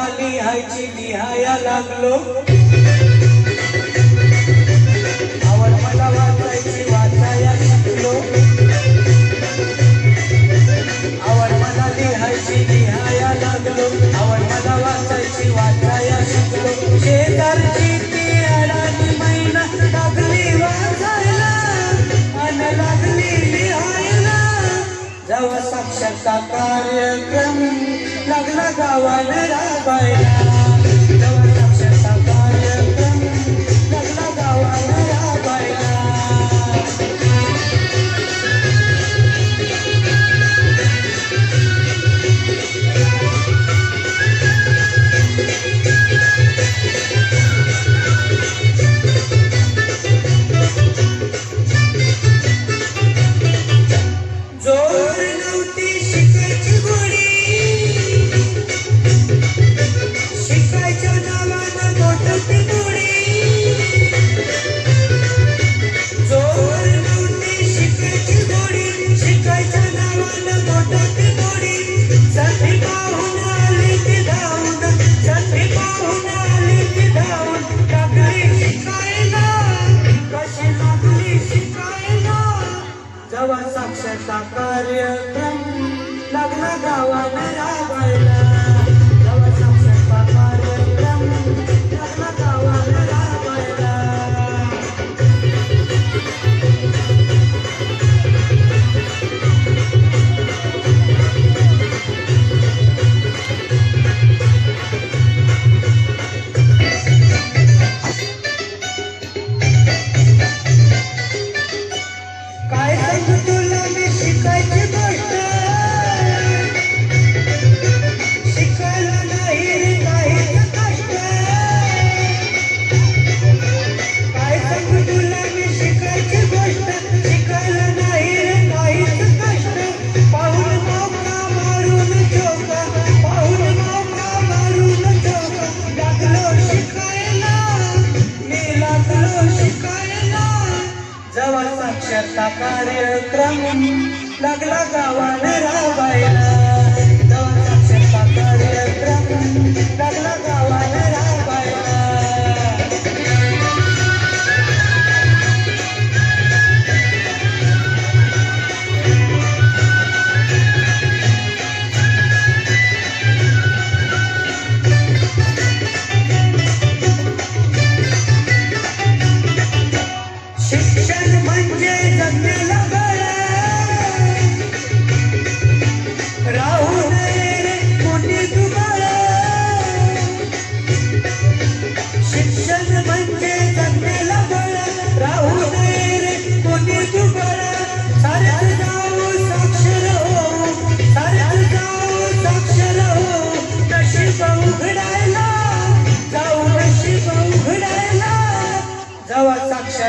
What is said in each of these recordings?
मला लिहायची लिहाया लागलो. आवड मला वाचायची वाचाया लागलो आवड मला लिहायची लागलो. आवड मला वाचायची वाचाया शिकलो. शेजारची कार्यक्रम. लागला गावाला राबायला. नवा साक्षरता कार्यक्रम. लग्न गावानं राबायला पक्षाचा कार्यक्रम. लागला गावाला राबायला दोन कार्यक्रम. लागला गावाला मुझे जग लगा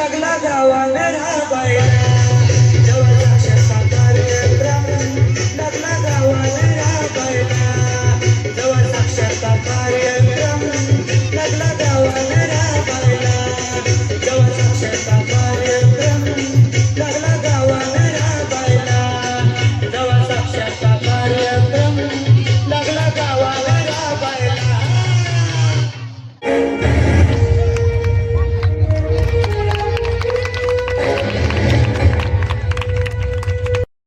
लागला गावा राबाया. जवळ सातारे लागला गावा